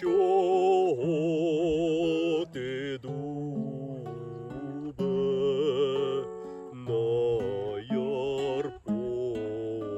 чого ти дубе на яр похилився?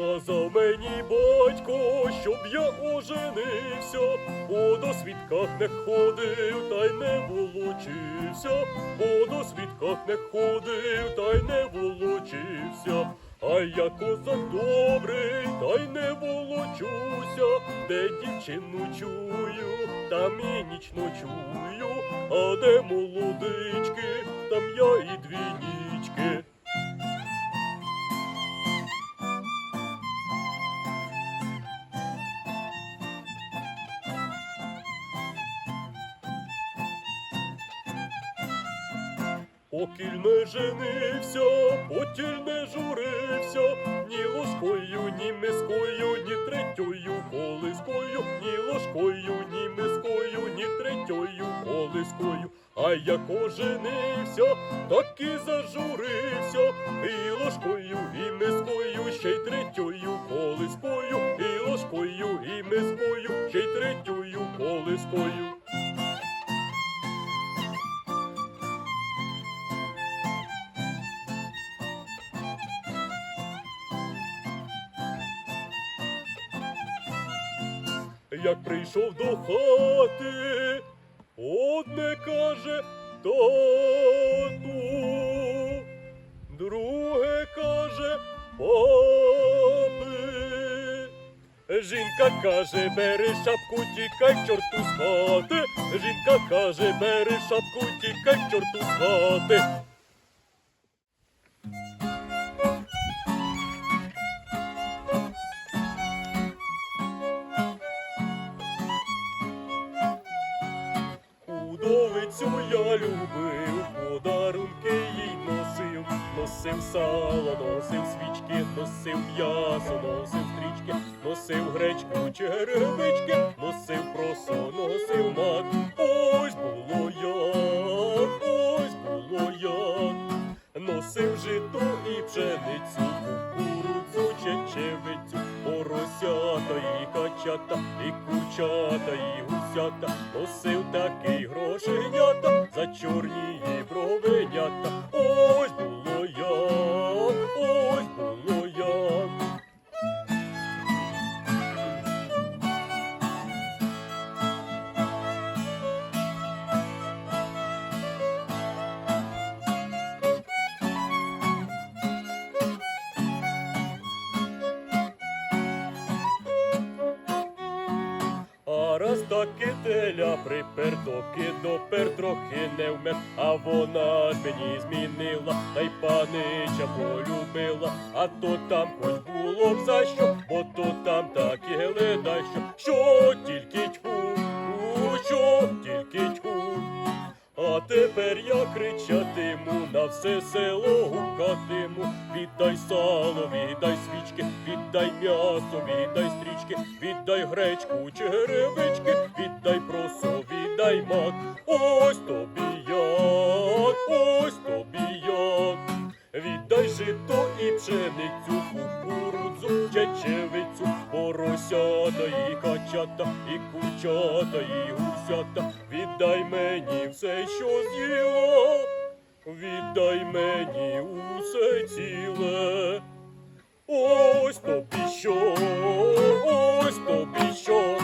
Казав мені батько, щоб я оженився, по досвідках не ходив, та й не волочився, по досвідках не ходив, та й не волочився. А я козак добрий, та й не волочуся, де дівчину чую, там і ніч ночую, а де молодички, там я і дві женився, потіль не журився, ні ложкою, ні мискою, ні третьою колискою, ні ложкою, ні мискою, ні третьою колискою. А як оженився, так і зажурився, і ложкою, і мискою, ще й третьою колискою, і ложкою, і мискою, ще й третьою колискою. Як прийшов до хати, одне каже тату, друге каже папи. Жінка каже, бери шапку, тікай чорту з хати. Жінка каже, бери шапку, тікай чорту з хати. Удовицю я любив, подарунки їй носив, носив сало, носив свічки, носив м'ясо, носив стрічки, носив гречку, черевички, носив просо, носив мак. Ось було як, ось було як. Носив жито і пшеницю, і качата, і курчата, і гусята. Носив такий грошенята за чорні бровенята. Теля припер, доки допер трохи не вмер, а вона ж мені змінила, та й панича полюбила, а то там хоч було б за що, бо то там так і гледа, що, що тільки тьху, що тільки тьфу. А тепер я кричатиму, на все село гукатиму. Віддай сало, віддай свічки, віддай м'ясо, віддай стрічки, віддай гречку чи гребички, віддай просо, віддай мак. Ось тобі як, ось тобі як. Віддай жито і пшеницю, поросята і качата, і курчата, і гусята. Віддай мені все, що з'їла, віддай мені усе ціле. Ось тобі що, ось тобі що.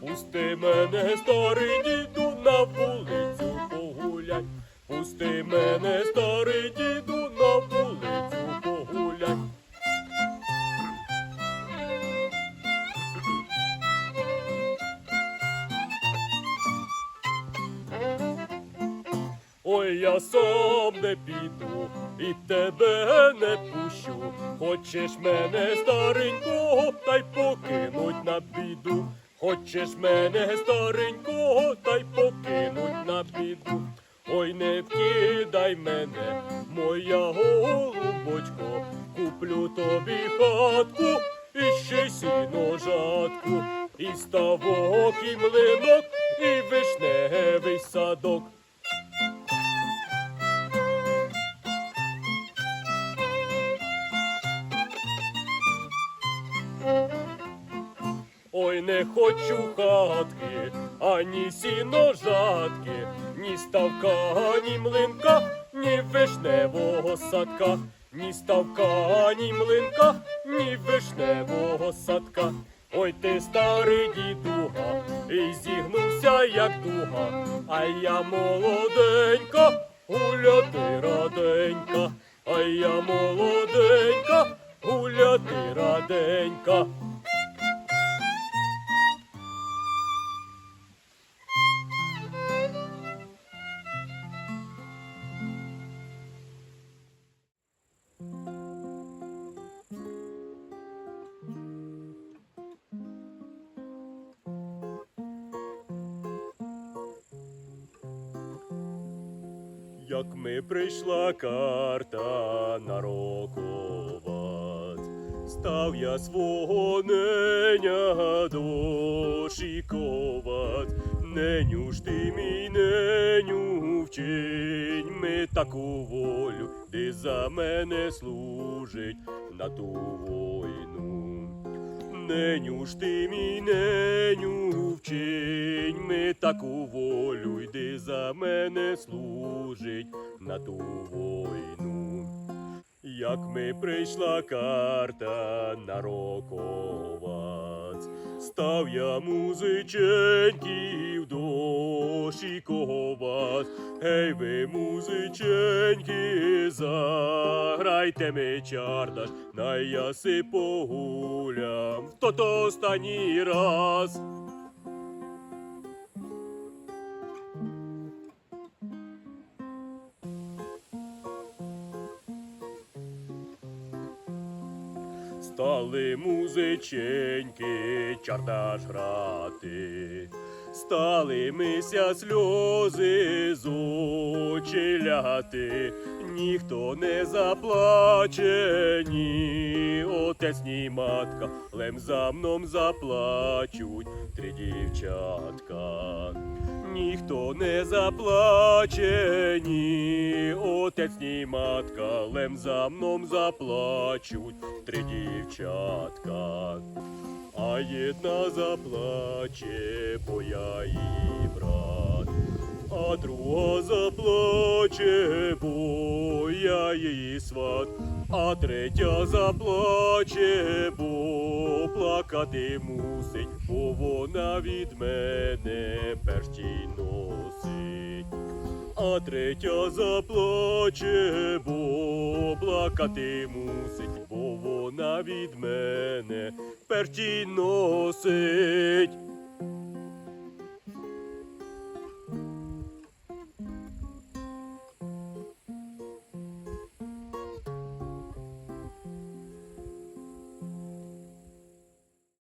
Пусти мене, старий діду, на вулицю погулять, пусти мене, старий діду, на вулицю погулять. Ой, я сам не піду і тебе не пущу. Хочеш мене старенького, та й покинуть на біду. Хочеш мене старенького, та й покинуть на біду. Ой, не вкидай мене, моя голубочко, куплю тобі хатку і ще сіно жатку, і ставок, і млинок, Ой, не хочу хатки, ані сіножатки, ні ставка, ні млинка, ні вишневого садка, ні ставка, ні млинка, ні вишневого садка. Ой, ти старий дідуга, і зігнувся, як дуга, а я молоденька, Як ми прийшла карта на роковат, став я свого неня дошікovat. Неню ж ти мій неню вчинь ми таку волю, де за мене служить на ту війну. Неню ж ти мій неню вчинь ми таку волю, йди за мене служить на ту війну. Як ми прийшла карта на роковат, став я музиченьків дошікovat. Гей ви, музиченьки, заграйте ми чардаш, най яси си погулям, в то останній раз. Стали музиченьки чардаш грати, стали мися сльози з очі ляти, ніхто не заплаче, ні отець, ні матка, лем за мном заплачуть три дівчатка. Ніхто не заплаче, ні отець, ні матка, лем за мном заплачуть три дівчатка. А єдна заплаче, бо я її а друга заплаче, бо її сват, а третя заплаче, бо плакати мусить, бо вона від мене перстій носить. А третя заплаче, бо плакати мусить, бо вона від мене перстій носить.